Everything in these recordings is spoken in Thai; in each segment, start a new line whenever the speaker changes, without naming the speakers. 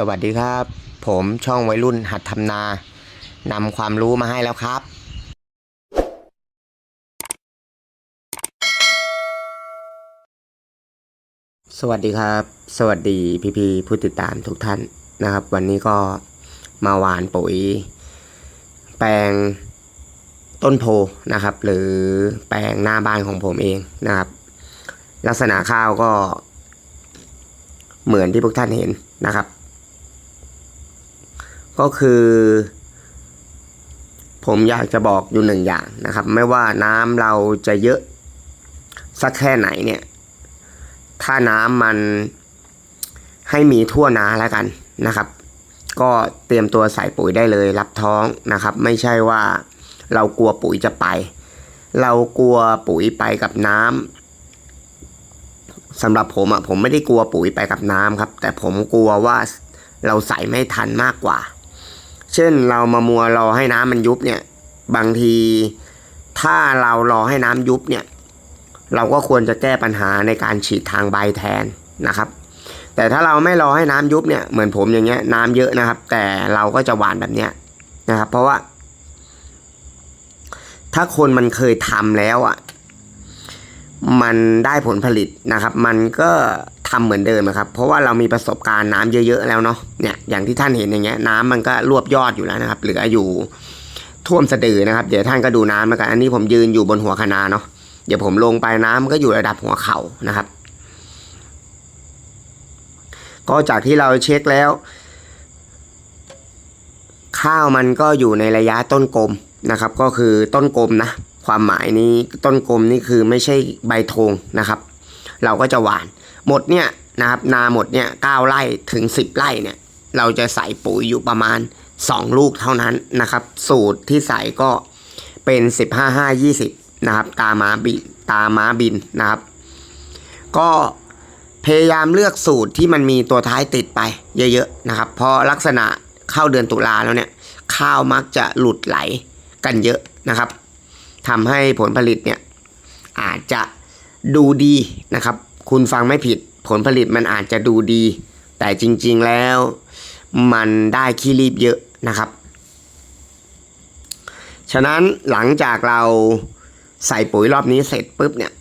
สวัสดีครับ ผมช่องวัยรุ่นหัดทำนานำความรู้มาให้แล้วครับ สวัสดีครับ สวัสดีพี่พีผู้ติดตามทุกท่านนะครับ วันนี้ก็มาหวานปุ๋ย แปลงต้นโพนะครับ หรือแปลงหน้าบ้านของผมเองนะครับ ลักษณะข้าวก็เหมือนที่พวกท่านเห็นนะครับ ก็คือ ผมอยากจะบอกอยู่หนึ่งอย่างนะครับ ไม่ว่าน้ำเราจะเยอะสักแค่ไหนเนี่ย ถ้าน้ำมันให้มีทั่วนาแล้วกันนะครับ ก็เตรียมตัวใส่ปุ๋ยได้เลย รับท้องนะครับ ไม่ใช่ว่าเรากลัวปุ๋ยจะไป เรากลัวปุ๋ยไปกับน้ำสำหรับผมอะผมไม่ได้กลัวปุ๋ยไปกับน้ำครับ แต่ผมกลัวว่าเราใส่ไม่ทันมากกว่า เช่นเรามามัวรอให้น้ำมันยุบเนี่ย บางทีถ้าเรารอให้น้ำยุบเนี่ย เราก็ควรจะแก้ปัญหาในการฉีดทางใบแทนนะครับ แต่ถ้าเราไม่รอให้น้ำยุบเนี่ยเหมือนผมอย่างเงี้ยน้ำเยอะนะครับ แต่เราก็จะหวานแบบเนี้ยนะครับ เพราะว่า ถ้าคนมันเคยทำแล้วอะ มันได้ผลผลิตนะครับ มันก็ ทำเหมือนเดิมครับ เพราะว่าเรามีประสบการณ์น้ำเยอะ ๆ แล้วเนาะเนี่ยอย่างที่ท่านเห็นอย่างเงี้ยน้ำมันก็รวบยอดอยู่แล้วนะครับ เหลืออยู่ท่วมสะดือนะครับ เดี๋ยวท่านก็ดูน้ำแล้วกันอันนี้ผมยืนอยู่บนหัวคะนาเนาะเดี๋ยวผมลงไปน้ำมันก็อยู่ระดับหัวเข่านะครับ ก็จากที่เราเช็คแล้ว ข้าวมันก็อยู่ในระยะต้นกลมนะครับ ก็คือต้นกลมนะความหมายนี้ต้นกลมนี่คือไม่ใช่ใบธงนะครับ เราก็จะหวาน หมดเนี่ยนะครับนาหมดเนี่ยเก้าไร่ถึงสิบไร่เนี่ยเราจะใส่ปุ๋ยอยู่ประมาณสองลูกเท่านั้นนะครับ สูตรที่ใส่ก็เป็นสิบห้าห้ายี่สิบนะครับตาม้าบินตาม้าบินนะครับ ก็พยายามเลือกสูตรที่มันมีตัวท้ายติดไปเยอะๆนะครับ เพราะลักษณะเข้าเดือนตุลาแล้วเนี่ยข้าวมักจะหลุดไหลกันเยอะนะครับทำให้ผลผลิตเนี่ยอาจจะดูดีนะครับ คุณฟังไม่ผิดผลผลิตมันอาจจะดูดี แต่จริง ๆแล้วมันได้ขี้รีบเยอะนะครับ ฉะนั้นหลังจากเราใส่ปุ๋ยรอบนี้เสร็จปุ๊บเนี่ย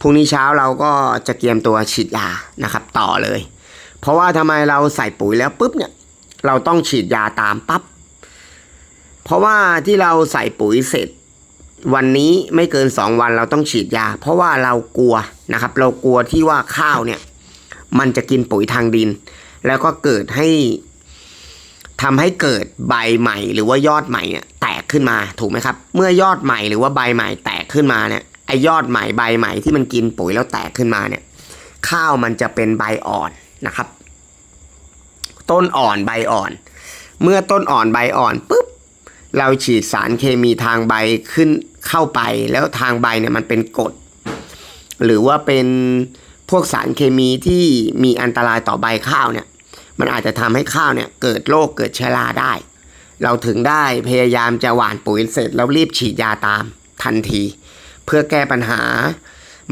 พรุ่งนี้เช้าเราก็จะเตรียมตัวฉีดยานะครับ ต่อเลย เพราะว่าทำไมเราใส่ปุ๋ยแล้วปุ๊บเนี่ย เราต้องฉีดยาตามปั๊บเพราะว่าที่เราใส่ปุ๋ยเสร็จ วันนี้ไม่เกินสองวันเราต้องฉีดยา เพราะว่าเรากลัวนะครับ เรากลัวที่ว่าข้าวเนี่ย มันจะกินปุ๋ยทางดิน แล้วก็เกิดให้ทำให้เกิดใบใหม่ หรือว่ายอดใหม่เนี่ยแตกขึ้นมาถูกไหมครับ เมื่อยอดใหม่หรือว่าใบใหม่แตกขึ้นมาเนี่ยไอยอดใหม่ใบใหม่ที่มันกินปุ๋ยแล้วแตกขึ้นมาเนี่ย ข้าวมันจะเป็นใบอ่อนนะครับ ต้นอ่อนใบอ่อน เมื่อต้นอ่อนใบอ่อนปุ๊บเราฉีดสารเคมีทางใบขึ้น เข้าไปแล้วทางใบเนี่ยมันเป็นกรดหรือว่าเป็นพวกสารเคมีที่มีอันตรายต่อใบข้าวเนี่ยมันอาจจะทำให้ข้าวเนี่ยเกิดโรคเกิดเชื้อราได้ เราถึงได้พยายามจะหว่านปุ๋ยเสร็จแล้วรีบฉีดยาตามทันที เพื่อแก้ปัญหา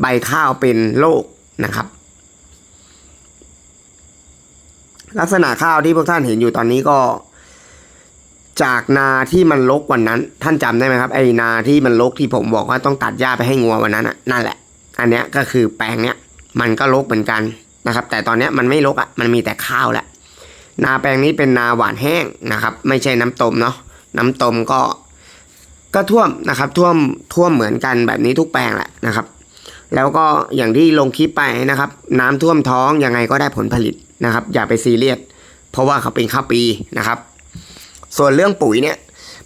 ใบข้าวเป็นโรคนะครับ ลักษณะข้าวที่พวกท่านเห็นอยู่ตอนนี้ก็ จากนาที่มันรกวันนั้น ท่านจำได้ไหมครับไอ้นาที่มันรกที่ผมบอกว่าต้องตัดหญ้าไปให้งัววันนั้นอะนั่นแหละ อันเนี้ยก็คือแปลงเนี้ยมันก็รกเหมือนกันนะครับ แต่ตอนเนี้ยมันไม่รกอะมันมีแต่ข้าวแหละนาแปลงนี้เป็นนาหวานแห้งนะครับ ไม่ใช่น้ำตมเนาะน้ำตมก็ ก็ท่วมนะครับ ท่วมท่วมเหมือนกันแบบนี้ทุกแปลงแหละนะครับ แล้วก็อย่างที่ลงคลิปไปนะครับ น้ำท่วมท้องยังไงก็ได้ผลผลิตนะครับ อย่าไปซีเรียสเพราะว่าเขาเป็นข้าวปีนะครับ ส่วนเรื่องปุ๋ยเนี่ย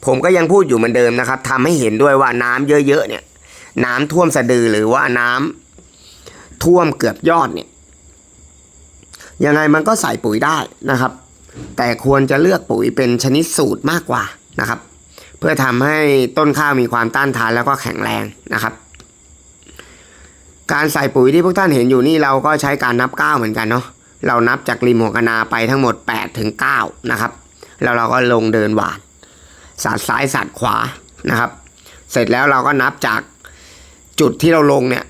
ผมก็ยังพูดอยู่เหมือนเดิมนะครับทำให้เห็นด้วยว่าน้ำเยอะๆเนี่ย น้ำท่วมสะดือหรือว่าน้ำท่วมเกือบยอดเนี่ยยังไงมันก็ใส่ปุ๋ยได้นะครับ แต่ควรจะเลือกปุ๋ยเป็นชนิดสูตรมากกว่านะครับ เพื่อทำให้ต้นข้าวมีความต้านทานแล้วก็แข็งแรงนะครับ การใส่ปุ๋ยที่พวกท่านเห็นอยู่นี่เราก็ใช้การนับก้าวเหมือนกันเนาะเรานับจากริมหัวคะนาไปทั้งหมด8ถึง9นะครับ แล้วเราก็ลงเดินหวานสาดซ้ายสาดขวานะครับ เสร็จแล้วเราก็นับจากจุดที่เราลงเนี่ย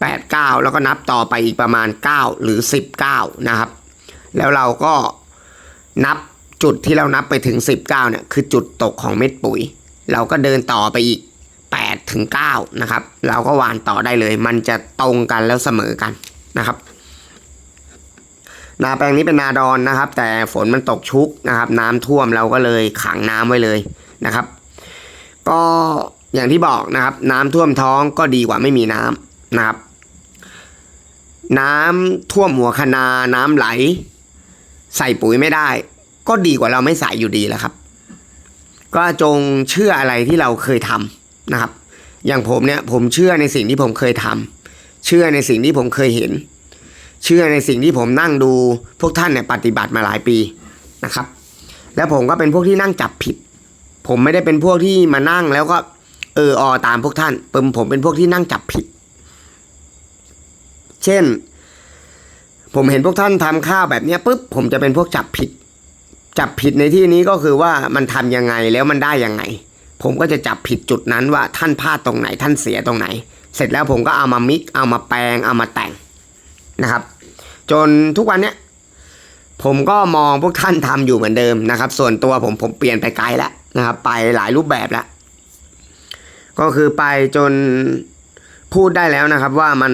แปดเก้าแล้วก็นับต่อไปอีกประมาณ 9 หรือ10ก้านะครับ แล้วเราก็นับจุดที่เรานับไปถึง 19เนี่ยคือจุดตกของเม็ดปุ๋ย เราก็เดินต่อไปอีก8ถึง9นะครับ เราก็หวานต่อได้เลย มันจะตรงกันแล้วเสมอกันนะครับ นาแปลงนี้เป็นนาดอนนะครับ แต่ฝนมันตกชุกนะครับ น้ำท่วมเราก็เลยขังน้ำไว้เลยนะครับ ก็อย่างที่บอกนะครับ น้ำท่วมท้องก็ดีกว่าไม่มีน้ำนะครับ น้ำท่วมหัวคนาน้ำไหล ใส่ปุ๋ยไม่ได้ ก็ดีกว่าเราไม่ใส่อยู่ดีแหละครับ ก็จงเชื่ออะไรที่เราเคยทำนะครับ อย่างผมเนี่ยผมเชื่อในสิ่งที่ผมเคยทำเชื่อในสิ่งที่ผมเคยเห็น เชื่อในสิ่งที่ผมนั่งดูพวกท่านเนี่ยปฏิบัติมาหลายปีนะครับ แล้วผมก็เป็นพวกที่นั่งจับผิด ผมไม่ได้เป็นพวกที่มานั่งแล้วก็เอออตามพวกท่านผมผมเป็นพวกที่นั่งจับผิด เช่น ผมเห็นพวกท่านทำข้าวแบบเนี้ยปุ๊บผมจะเป็นพวกจับผิด จับผิดในที่นี้ก็คือว่ามันทำยังไงแล้วมันได้ยังไง ผมก็จะจับผิดจุดนั้นว่าท่านพลาดตรงไหน ท่านเสียตรงไหน เสร็จแล้วผมก็เอามามิกเอามาแปลงเอามาแต่งนะครับ จนทุกวันเนี้ยผมก็มองพวกท่านทำอยู่เหมือนเดิมนะครับ ส่วนตัวผมผมเปลี่ยนไปไกลแล้วนะครับ ไปหลายรูปแบบแล้ว ก็คือไปจนพูดได้แล้วนะครับว่ามัน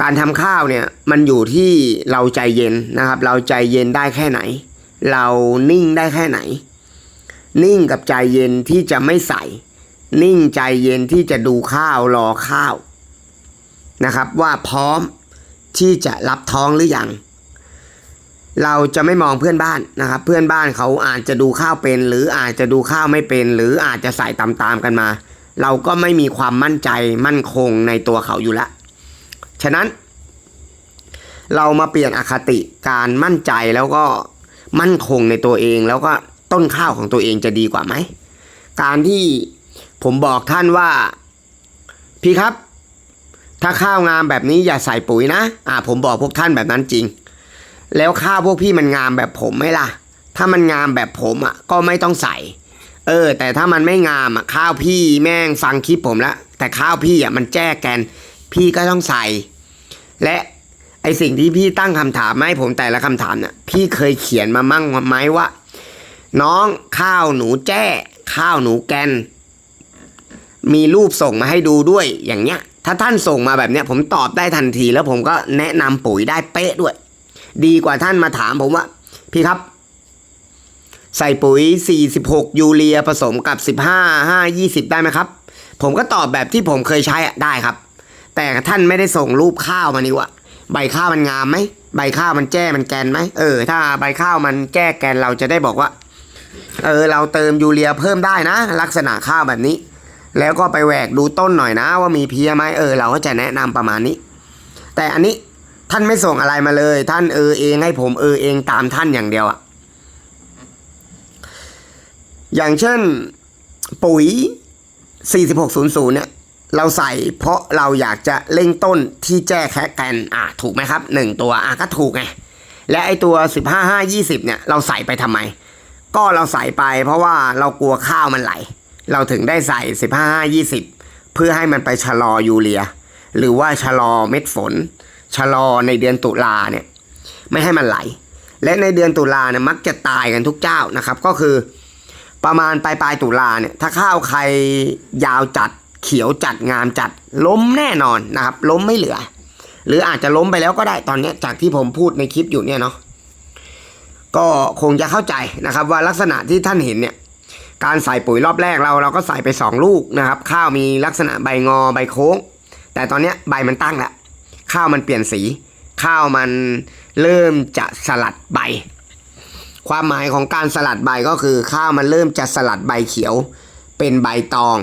การทำข้าวเนี่ย มันอยู่ที่เราใจเย็นนะครับ เราใจเย็นได้แค่ไหน เรานิ่งได้แค่ไหน นิ่งกับใจเย็นที่จะไม่ใส่ นิ่งใจเย็นที่จะดูข้าวรอข้าว นะครับว่าพร้อมที่จะรับท้องหรือยังเราจะไม่มองเพื่อนบ้านนะครับ เพื่อนบ้านเขาอาจจะดูข้าวเป็น หรืออาจจะดูข้าวไม่เป็น หรืออาจจะใส่ตามๆกันมา เราก็ไม่มีความมั่นใจมั่นคงในตัวเขาอยู่แล้วฉะนั้น เรามาเปลี่ยนอคติการมั่นใจแล้วก็มั่นคงในตัวเอง แล้วก็ต้นข้าวของตัวเองจะดีกว่าไหมการที่ผมบอกท่านว่า พี่ครับ ถ้าข้าวงามแบบนี้อย่าใส่ปุ๋ยนะ อ่า ผมบอกพวกท่านแบบนั้นจริง แล้วข้าวพวกพี่มันงามแบบผมไหมล่ะ ถ้ามันงามแบบผมอะ ก็ไม่ต้องใส่ เออ แต่ถ้ามันไม่งามอะข้าวพี่แม่งฟังคลิปผมแล้วแต่ข้าวพี่อะมันแจ้แกน พี่ก็ต้องใส่ และไอสิ่งที่พี่ตั้งคำถามมาให้ผมแต่ละคำถามเนี่ยพี่เคยเขียนมามั่งไหมว่า น้องข้าวหนูแจ้ ข้าวหนูแกน มีรูปส่งมาให้ดูด้วยอย่างเงี้ย ถ้าท่านส่งมาแบบเนี้ยผมตอบได้ทันที แล้วผมก็แนะนำปุ๋ยได้เป๊ะด้วย ดีกว่าท่านมาถามผมว่า พี่ครับ ใส่ปุ๋ย 46 ยูเรียผสมกับ 15 5 20 ได้ไหมครับ ผมก็ตอบแบบที่ผมเคยใช้ได้ครับ แต่ท่านไม่ได้ส่งรูปข้าวมานี่วะใบข้าวมันงามไหมใบข้าวมันแจ้มันแกนไหมเออ ถ้าใบข้าวมันแก้แกนเราจะได้บอกว่า เออ เราเติมยูเรียเพิ่มได้นะ ลักษณะข้าวแบบนี้ แล้วก็ไปแหวกดูต้นหน่อยนะ ว่ามีเพียไหมเออ เราก็จะแนะนำประมาณนี้ แต่อันนี้ท่านไม่ส่งอะไรมาเลย ท่านเออเองให้ผมเออเองตามท่านอย่างเดียวอะอย่างเช่นปุ๋ย 4600 เนี่ย เราใส่เพราะเราอยากจะเร่งต้นที่แจ้แคะแกนอะถูกไหมครับหนึ่งตัวอะก็ถูกไงและไอตัว 15 5 20 เนี่ย เราใส่ไปทำไม ก็เราใส่ไปเพราะว่าเรากลัวข้าวมันไหล เราถึงได้ใส่15 5 20 เพื่อให้มันไปชะลอยูเรีย หรือว่าชะลอเม็ดฝน ชะลอในเดือนตุลาเนี่ยไม่ให้มันไหล และในเดือนตุลาเนี่ยมักจะตายกันทุกเจ้านะครับ ก็คือประมาณปลายปลายตุลาเนี่ยถ้าข้าวใครยาวจัดเขียวจัดงามจัดล้มแน่นอนนะครับ ล้มไม่เหลือ หรืออาจจะล้มไปแล้วก็ได้ตอนนี้จากที่ผมพูดในคลิปอยู่เนี่ยเนาะก็คงจะเข้าใจนะครับว่าลักษณะที่ท่านเห็นเนี่ย การใส่ปุ๋ยรอบแรกเราเราก็ใส่ไปสองลูกนะครับ ข้าวมีลักษณะใบงอใบโค้ง แต่ตอนนี้ใบมันตั้งแล้วข้าวมันเปลี่ยนสี ข้าวมันเริ่มจะสลัดใบ ความหมายของการสลัดใบก็คือ ข้าวมันเริ่มจะสลัดใบเขียว เป็นใบตอง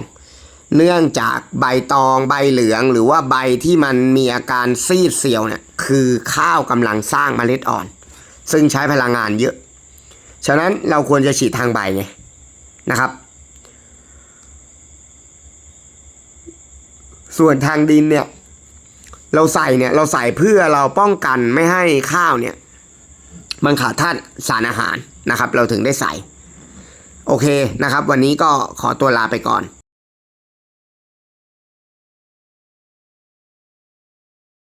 เนื่องจากใบตองใบเหลือง หรือว่าใบที่มันมีอาการซีดเซียวเนี่ยคือข้าวกำลังสร้างเมล็ดอ่อน ซึ่งใช้พลังงานเยอะ ฉะนั้นเราควรจะฉีดทางใบไง นะครับ ส่วนทางดินเนี่ย เราใส่เนี่ยเราใส่เพื่อเราป้องกันไม่ให้ข้าวเนี่ย มันขาดธาตุสารอาหารนะครับ เราถึงได้ใส่ โอเคนะครับ วันนี้ก็ขอตัวลาไปก่อน